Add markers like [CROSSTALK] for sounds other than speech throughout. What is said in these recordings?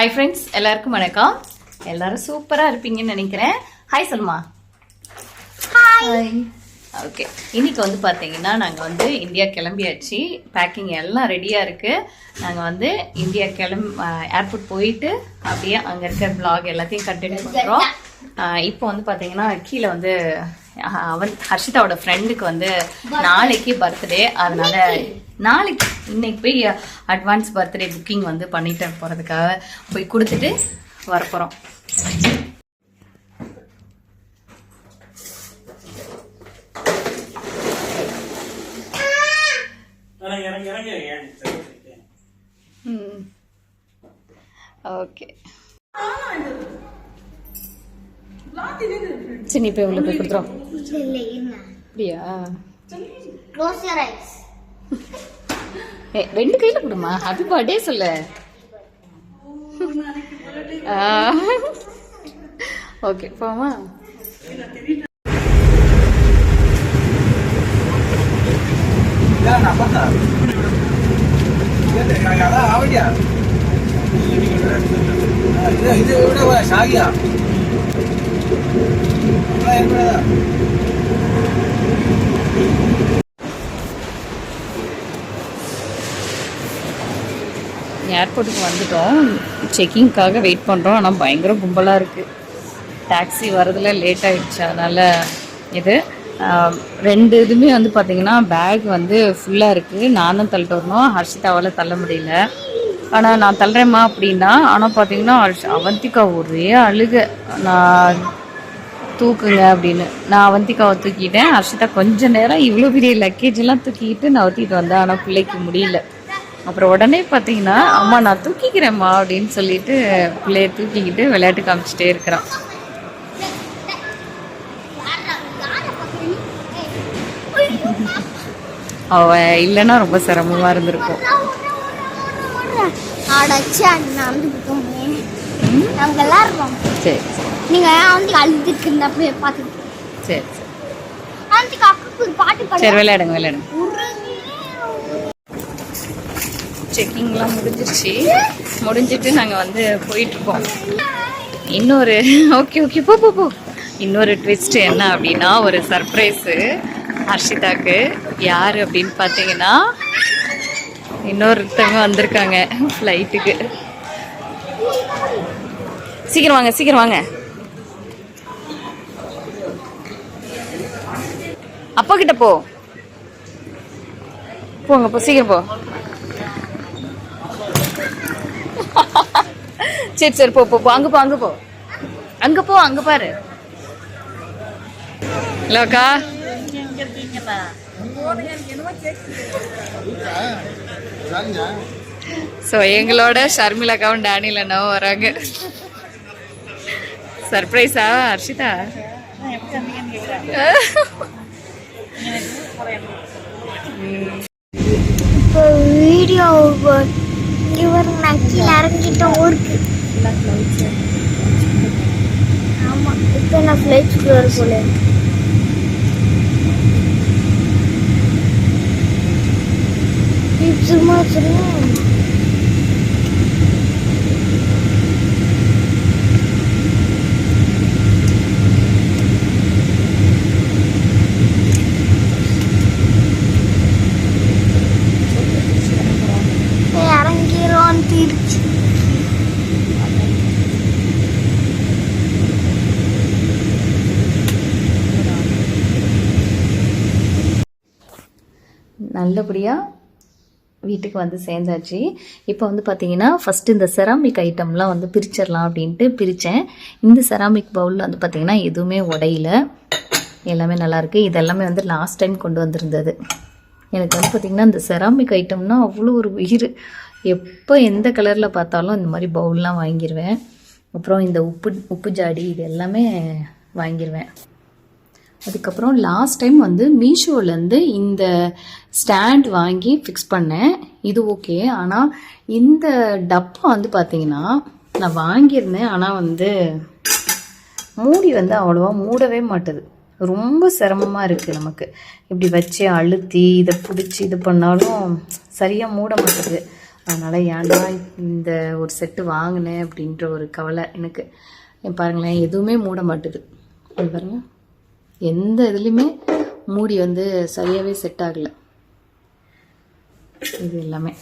Hi friends எல்லாருக்கும் வணக்கம். எல்லாரும் சூப்பராக இருப்பீங்கன்னு நினைக்கிறேன். ஹாய் சொல்லுமா ஹாய் ஓகே இன்னைக்கு வந்து பார்த்தீங்கன்னா நாங்கள் வந்து இந்தியா கிளம்பியாச்சு. பேக்கிங் எல்லாம் ரெடியாக இருக்குது நாங்கள் வந்து இந்தியா கிளம் ஏர்போர்ட் போயிட்டு அப்படியே அங்கே இருக்க vlog எல்லாத்தையும் கண்டினியூ பண்ணுறோம் இப்போ வந்து பார்த்தீங்கன்னா கீழே வந்து அவன் ஹர்ஷிதாவோட ஃப்ரெண்டுக்கு வந்து நாளைக்கு பர்த்டே அதனால நாளைக்கு. இன்னைக்கு போய் அட்வான்ஸ் பர்த்டே புக்கிங் வந்து பண்ணிட்டு போகிறதுக்காக போய் கொடுத்துட்டு வரப்போகிறோம் இறங்க இறங்க இறங்க. ஏன் சரி, சரி. ம். ஓகே. சரி போய் உள்ள போய் கொடுத்துரும் அப்படியா? க்ளோஸ் யுவர் ஐஸ் ரெண்டு கையில கொடுமா? ஹாப்பி பர்த்டே சொல்லு. ஓகே போமா இது விட ஷாகியா ஏர்போர்ட்டுக்கு வந்துட்டோம். செக்கிங்க்காக வெயிட் பண்ணுறோம் ஆனால் பயங்கர கும்பலாக இருக்குது டாக்ஸி வரதுல லேட் ஆகிடுச்சு அதனால் இது ரெண்டு இதுவுமே வந்து பார்த்திங்கன்னா பேக் வந்து ஃபுல்லாக இருக்குது நானும் தள்ளிட்டு வரணும். ஹர்ஷிதாவால் தள்ள முடியல. ஆனால் நான் தள்ளுறேம்மா அப்படின்னா ஆனால் பார்த்தீங்கன்னா ஹர்ஷ் அவந்திகா ஒரே அழுக. நான் தூக்குங்க அப்படின்னு. நான் அவந்திகாவை தூக்கிட்டேன். ஹர்ஷிதா கொஞ்ச நேரம் இவ்வளோ பெரிய லக்கேஜ் எல்லாம் தூக்கிட்டு நான் ஊற்றிட்டு வந்தேன். ஆனால் பிள்ளைக்கு முடியல. அப்புறம் உடனே பார்த்தீங்கன்னா அம்மா நான் தூக்கிக்கிறேம்மா அப்படின்னு சொல்லிட்டு பிள்ளைய தூக்கிக்கிட்டு விளையாட்டு காமிச்சிட்டே இருக்கிறான். அவ இல்லைன்னா ரொம்ப சிரமமா இருந்திருக்கும். சரி சரி. சரி சரி. விளையாடுங்க விளையாடுங்க. செக்கிங்லாம் முடிஞ்சிருச்சு. முடிஞ்சிட்டு நாங்கள் வந்து போயிட்டுருக்கோம். இன்னொரு ஓகே ஓகே போ போ இன்னொரு ட்விஸ்ட் என்ன அப்படின்னா ஒரு சர்ப்ரைஸு ஹர்ஷிதாக்கு. யார் அப்படின்னு பார்த்தீங்கன்னா இன்னொருத்தவங்க வந்திருக்காங்க ஃப்ளைட்டுக்கு சீக்கிரம் வாங்க சீக்கிரம் வாங்க. அப்பா கிட்ட போ. போங்க போ சீக்கிரம் போ. சரி சரி போ போ போ அங்க போ அங்க போ அங்க போ அங்க பாரு ஹலோ அக்கா ஸோ எங்களோட ஷர்மிளாக்காவும் டேனியல் அண்ணாவும் வராங்க சர்ப்ரைஸா ஹர்ஷிதா இப்போ வீடியோ இவர் நான் கீழே இறங்கிட்டோம் ஊருக்கு ஆமா இப்போ நான் ஃப்ளைட்ஸ்க்கு வர போல இப்ப சும்மா சும்மா நல்லபடியாக வீட்டுக்கு வந்து சேர்ந்தாச்சு. இப்போ வந்து பார்த்தீங்கன்னா ஃபஸ்ட்டு இந்த செராமிக் ஐட்டம்லாம் வந்து பிரிச்சிடலாம் அப்படின்ட்டு பிரித்தேன் இந்த செராமிக் பவுலில் வந்து பார்த்திங்கன்னா எதுவுமே உடையில. எல்லாமே நல்லாயிருக்கு இதெல்லாமே வந்து லாஸ்ட் டைம் கொண்டு வந்திருந்தது. எனக்கு வந்து பார்த்திங்கன்னா இந்த செராமிக் ஐட்டம்னா அவ்வளோ ஒரு உயிர். எப்போ எந்த கலரில் பார்த்தாலும் இந்த மாதிரி பவுல்லாம் வாங்கிடுவேன் அப்புறம் இந்த உப்பு உப்பு ஜாடி இது எல்லாமே வாங்கிடுவேன் அதுக்கப்புறம் லாஸ்ட் டைம் வந்து மீஷோலேருந்து இந்த ஸ்டாண்ட் வாங்கி ஃபிக்ஸ் பண்ணேன். இது ஓகே ஆனால் இந்த டப்பா வந்து பார்த்தீங்கன்னா நான் வாங்கியிருந்தேன். ஆனால் வந்து மூடி வந்து அவ்வளோவா மூடவே மாட்டுது. ரொம்ப சிரமமாக இருக்குது நமக்கு. இப்படி வச்சு அழுத்தி இதை பிடிச்சி இது பண்ணாலும் சரியாக மூட மாட்டுது. அதனால் ஏன்டா இந்த ஒரு செட்டு வாங்கினேன் அப்படின்ற ஒரு கவலை எனக்கு. பாருங்களேன் எதுவுமே மூட மாட்டுது. அது எந்த இதுலேயுமே மூடி வந்து சரியாகவே செட் ஆகலை. இது எல்லாமே.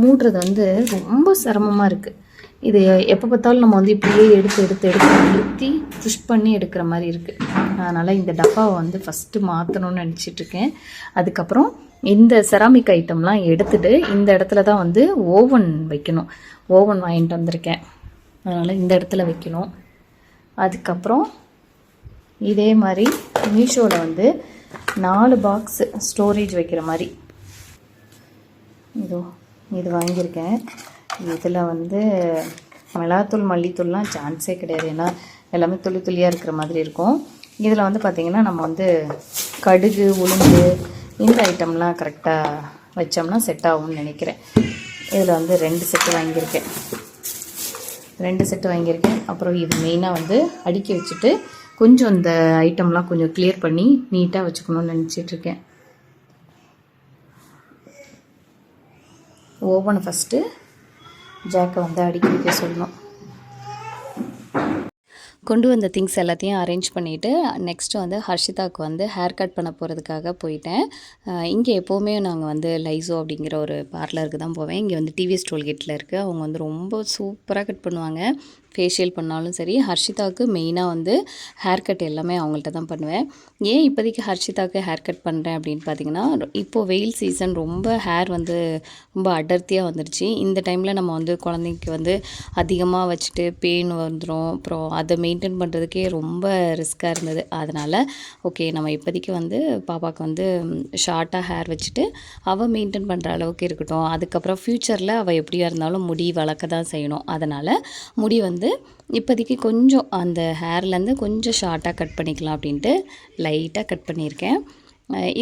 மூடுறது வந்து ரொம்ப சிரமமாக இருக்குது இது எப்போ பார்த்தாலும் நம்ம வந்து இப்படியே எடுத்து எடுத்து எடுத்து நிறுத்தி புஷ் பண்ணி எடுக்கிற மாதிரி இருக்குது அதனால் இந்த டப்பாவை வந்து ஃபஸ்ட்டு மாற்றணும்னு நினச்சிட்ருக்கேன் அதுக்கப்புறம் இந்த செராமிக் ஐட்டம்லாம் எடுத்துகிட்டு இந்த இடத்துல தான் வந்து ஓவன் வைக்கணும். ஓவன் வாங்கிட்டு வந்திருக்கேன். அதனால் இந்த இடத்துல வைக்கணும். அதுக்கப்புறம் இதே மாதிரி மீஷோவில் வந்து நாலு பாக்ஸ் ஸ்டோரேஜ் வைக்கிற மாதிரி. இதோ இது வாங்கியிருக்கேன். இதில் வந்து மிளகாத்தூள் மல்லித்தூள்லாம் சான்ஸே கிடையாது. ஏன்னா எல்லாமே துளி துளியாக இருக்கிற மாதிரி இருக்கும். இதில் வந்து பார்த்திங்கன்னா நம்ம வந்து கடுகு உளுந்து இந்த ஐட்டம்லாம் கரெக்டாக வச்சோம்னா செட் ஆகும்னு நினைக்கிறேன். இதில் வந்து ரெண்டு செட்டு வாங்கியிருக்கேன். ரெண்டு செட்டு வாங்கியிருக்கேன். அப்புறம் இது மெயினாக வந்து அடுக்கி வச்சுட்டு கொஞ்சம் இந்த ஐட்டம்லாம் கொஞ்சம் கிளியர் பண்ணி நீட்டாக வச்சுக்கணும்னு நினச்சிட்ருக்கேன். ஓவனை ஃபஸ்ட்டு ஜாக்கை வந்து அடுக்கி வைக்க சொல்லணும். கொண்டு வந்த திங்ஸ் எல்லாத்தையும் அரேஞ்ச் பண்ணிவிட்டு நெக்ஸ்ட்டு வந்து ஹர்ஷிதாவுக்கு வந்து ஹேர் கட் பண்ண போகிறதுக்காக போயிட்டேன். இங்கே எப்போவுமே நாங்கள் வந்து லைசோ அப்படிங்கிற ஒரு பார்லருக்கு தான் போவேன். இங்கே வந்து டிவிஎஸ் டோல்கேட்டில் இருக்குது அவங்க வந்து ரொம்ப சூப்பராக கட் பண்ணுவாங்க. ஃபேஷியல் பண்ணாலும் சரி ஹர்ஷிதாவுக்கு மெயினாக வந்து ஹேர் கட் எல்லாமே அவங்கள்ட்ட தான் பண்ணுவேன். ஏன் இப்போதைக்கு ஹர்ஷிதாவுக்கு ஹேர் கட் பண்ணுறேன் அப்படின்னு பார்த்தீங்கன்னா இப்போது வெயில் சீசன் ரொம்ப ஹேர் வந்து ரொம்ப அடர்த்தியாக வந்துடுச்சு இந்த டைமில் நம்ம வந்து குழந்தைக்கு வந்து அதிகமாக வச்சுட்டு பெயின் வந்துடும் அப்புறம் அதை மெயின்டைன் பண்ணுறதுக்கே ரொம்ப ரிஸ்க்காக இருந்தது. அதனால் ஓகே நம்ம இப்போதைக்கு வந்து பாப்பாவுக்கு வந்து ஷார்ட்டாக ஹேர் வச்சுட்டு அவள் மெயின்டைன் பண்ணுற அளவுக்கு இருக்கட்டும். அதுக்கப்புறம் ஃப்யூச்சரில் அவள் எப்படியா இருந்தாலும் முடி வளர்க்க தான் செய்யணும். அதனால் முடி வந்து வந்து இப்போதைக்கு கொஞ்சம் அந்த ஹேர்லேருந்து கொஞ்சம் ஷார்ட்டாக கட் பண்ணிக்கலாம் அப்படின்ட்டு லைட்டாக கட் பண்ணியிருக்கேன்.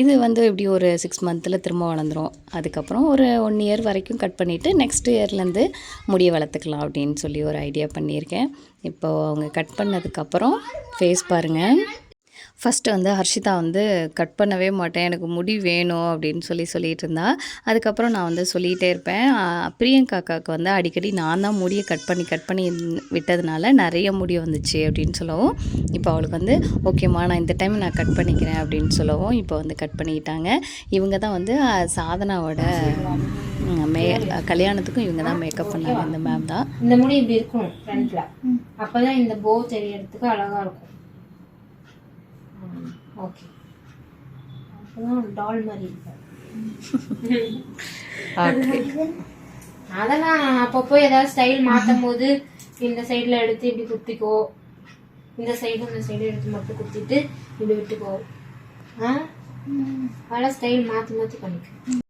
இது வந்து எப்படி ஒரு சிக்ஸ் மந்தில் திரும்ப வளர்ந்துரும். அதுக்கப்புறம் ஒரு ஒன் இயர் வரைக்கும் கட் பண்ணிவிட்டு நெக்ஸ்ட் இயர்லேருந்து முடியை வளர்த்துக்கலாம் அப்படின்னு சொல்லி ஒரு ஐடியா பண்ணியிருக்கேன். இப்போது அவங்க கட் பண்ணதுக்கப்புறம் ஃபேஸ் பாருங்கள் ஃபஸ்ட்டு வந்து ஹர்ஷிதா வந்து கட் பண்ணவே மாட்டேன். எனக்கு முடி வேணும் அப்படின்னு சொல்லி சொல்லிட்டு இருந்தா அதுக்கப்புறம் நான் வந்து சொல்லிகிட்டே இருப்பேன். பிரியங்கா பிரியங்காக்காவுக்கு வந்து அடிக்கடி நான் தான் முடியை கட் பண்ணி கட் பண்ணி விட்டதுனால நிறைய முடி வந்துச்சு அப்படின்னு சொல்லவும் இப்போ அவளுக்கு வந்து ஓகேம்மா நான் இந்த டைம் நான் கட் பண்ணிக்கிறேன் அப்படின்னு சொல்லவும் இப்போ வந்து கட் பண்ணிக்கிட்டாங்க இவங்க தான் வந்து சாதனாவோட மே கல்யாணத்துக்கும் இவங்க தான் மேக்கப் பண்ணாங்க இந்த மேம் தான். இந்த முடி இப்படி இருக்கணும் ஃப்ரண்ட்ல இந்த போ தெரியறதுக்கு அழகாக இருக்கும். ஓகே. அப்பதான் டால் மாதிரி இருக்கும் [LAUGHS] அதெல்லாம் அப்பப்போ ஏதாவது ஸ்டைல் மாத்தும் போது இந்த சைடுல எடுத்து இப்படி குத்திக்கோ. இந்த சைடு இந்த சைடு எடுத்து மட்டும் குத்திட்டு இப்படி விட்டுக்கோ. ஆ? அதெல்லாம் ஸ்டைல் மாத்தி மாத்தி பண்ணிக்கோ.